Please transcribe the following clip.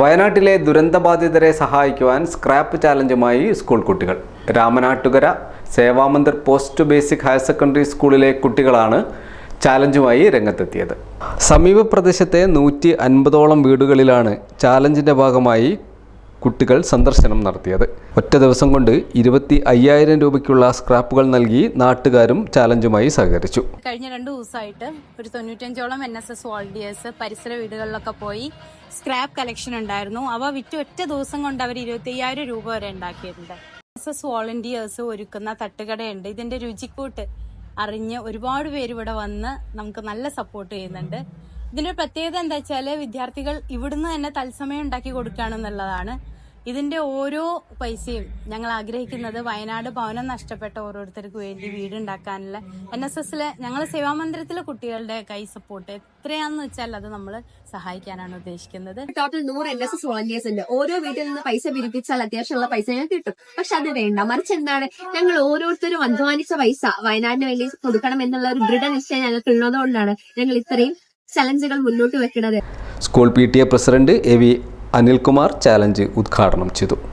വയനാട്ടിലെ ദുരന്തബാധിതരെ സഹായിക്കുവാൻ സ്ക്രാപ്പ് ചാലഞ്ചുമായി സ്കൂൾ കുട്ടികൾ. Ramanattukara Sevamandir post basic higher secondary സ്കൂളിലെ കുട്ടികളാണ് ചാലഞ്ചുമായി രംഗത്തെത്തിയത്. സമീപ പ്രദേശത്തെ നൂറ്റി അൻപതോളം വീടുകളിലാണ് ചാലഞ്ചിന്റെ ഭാഗമായി കുട്ടികൾ സന്ദർശനം നടത്തിയത്. ഒറ്റ ദിവസം കൊണ്ട് ഇരുപത്തി അയ്യായിരം രൂപയ്ക്കുള്ള സ്ക്രാപ്പുകൾ നൽകി നാട്ടുകാരും ചാലഞ്ചുമായി സഹകരിച്ചു. കഴിഞ്ഞ രണ്ട് ദിവസമായിട്ട് ഒരു തൊണ്ണൂറ്റഞ്ചോളം എൻ എസ് എസ് വോളണ്ടിയേഴ്സ് പരിസര വീടുകളിലൊക്കെ പോയി സ്ക്രാപ്പ് കളക്ഷൻ ഉണ്ടായിരുന്നു. അവ വിറ്റ് ഒറ്റ ദിവസം കൊണ്ട് അവർ ഇരുപത്തി അയ്യായിരം രൂപ വരെ ഉണ്ടാക്കിയിട്ടുണ്ട്. എസ് എസ് വോളണ്ടിയേഴ്സ് ഒരുക്കുന്ന തട്ടുകടയുണ്ട്. ഇതിന്റെ രുചിക്കൂട്ട് അറിഞ്ഞ് ഒരുപാട് പേര് ഇവിടെ വന്ന് നമുക്ക് നല്ല സപ്പോർട്ട് ചെയ്യുന്നുണ്ട്. ഇതിന്റെ പ്രത്യേകത എന്താ വെച്ചാൽ വിദ്യാർത്ഥികൾ ഇവിടുന്ന് തന്നെ തത്സമയം ഉണ്ടാക്കി കൊടുക്കുകയാണെന്നുള്ളതാണ്. ഇതിന്റെ ഓരോ പൈസയും ഞങ്ങൾ ആഗ്രഹിക്കുന്നത് വയനാട് ഭവനം നഷ്ടപ്പെട്ട ഓരോരുത്തർക്ക് വേണ്ടി വീടുണ്ടാക്കാനുള്ള എൻ എസ് എസിലെ ഞങ്ങൾ സേവാമന്ദിരത്തിലെ കുട്ടികളുടെ കൈ സപ്പോർട്ട് എത്രയാന്ന് വെച്ചാൽ അത് നമ്മൾ സഹായിക്കാനാണ് ഉദ്ദേശിക്കുന്നത്. ടോട്ടൽ നൂറ് എൻ എസ് എസ് വോളണ്ടിയേഴ്സ് ഉണ്ട്. ഓരോ വീട്ടിൽ നിന്ന് പൈസ പിരിപ്പിച്ചാൽ അത്യാവശ്യമുള്ള പൈസ ഞങ്ങൾക്ക് കിട്ടും. പക്ഷെ അത് വേണ്ട. മറിച്ച് എന്താണ്? ഞങ്ങൾ ഓരോരുത്തരും അധ്വാനിച്ച പൈസ വയനാടിന് വേണ്ടി കൊടുക്കണം എന്നുള്ള ഒരു ദൃഢനിശ്ചയം ഞങ്ങൾക്ക് ഉള്ളതുകൊണ്ടാണ് ഞങ്ങൾ ഇത്രയും ചലഞ്ചുകൾ മുന്നോട്ട് വെക്കുന്നത് school P T A president A V Anilkumar challenge ഉദ്ഘാടനം ചെയ്തു.